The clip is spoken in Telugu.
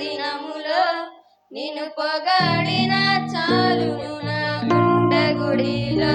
దినములో నిన్ను పొగడిన చాలును నా గుండె గుడిలో.